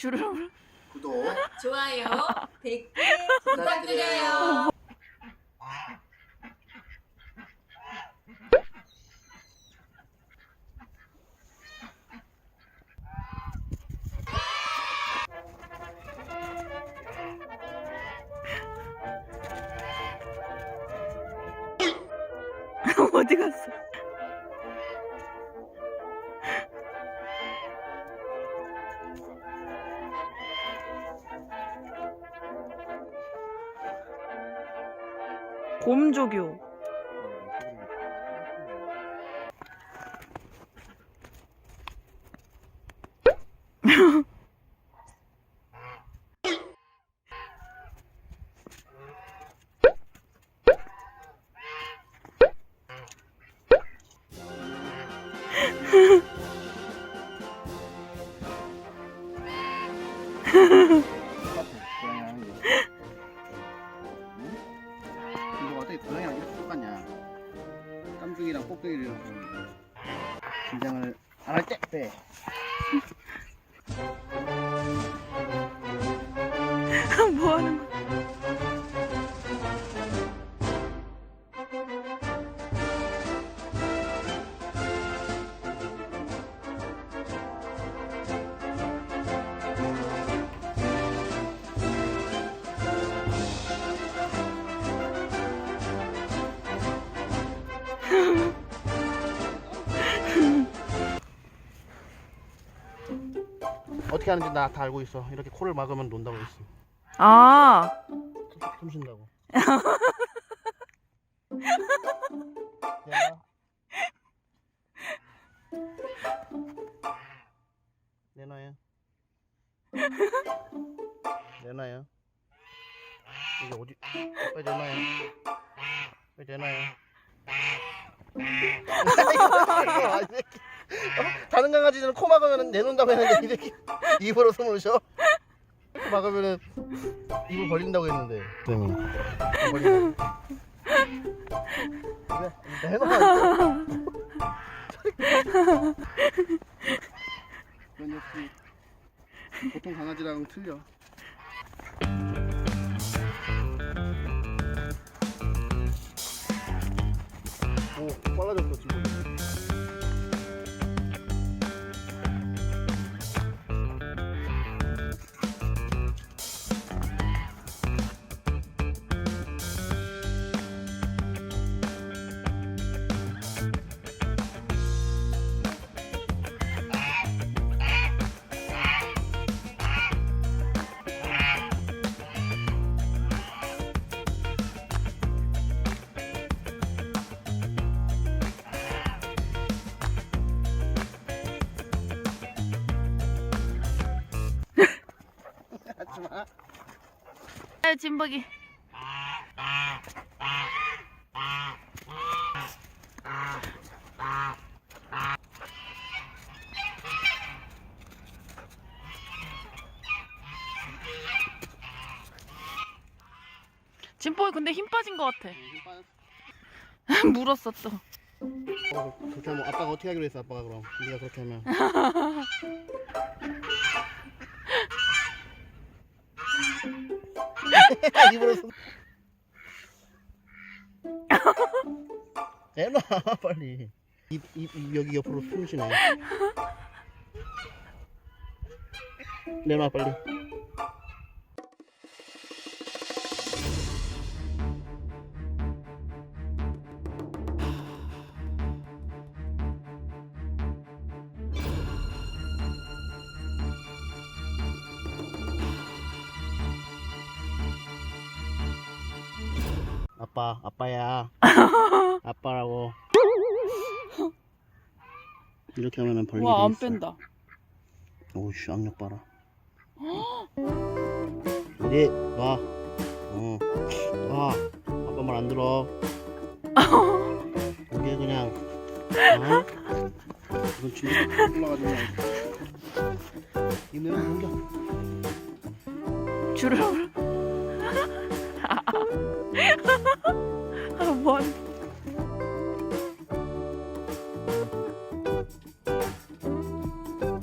주르륵. 구독 좋아요, 댓글 부탁드려요. 어디 갔어? 곰조교. 고양이랑 이렇게 똑같냐 깜둥이랑 꼭두기를 긴장을 안 할 때 빼. 어떻게 하는지 나 다 알고 있어. 이렇게 코를 막으면 논다고 했어. 아, 숨, 숨 쉰다고. 야. 내놔요. 내놔요. 이게 어디 빨리 내놔요. 빨리 내놔요. 아. 어? 다른 강아지들은 코 막으면 내놓는다고 했는데 이 새끼 입으로 숨을 쉬어 코 막으면은 입을 벌린다고 했는데. 쌤이 벌린다고. 그래 내놔 그건 역시 보통 강아지랑은 틀려. 오 빨라졌어 지금 아유, 진박이. 진보이 근데 힘 빠진 것 같아. 물었어 또. 어, 그렇게 하면 아빠가 어떻게 하기로 했어 아빠가 그럼 네가 그렇게 하면 입으로 손 내놔 빨리. 입, 입, 입 여기 옆으로 숨 쉬네. 내놔 빨리 아빠 아빠야 아빠라고 이렇게 하면은 벌리게 와, 안. 뺀다. 오우씨 악력 봐라 어디 놔 어. 놔 아빠 말 안 들어 이게 그냥 어? 이건 진짜 올라가지고 내면 넘겨 주르륵.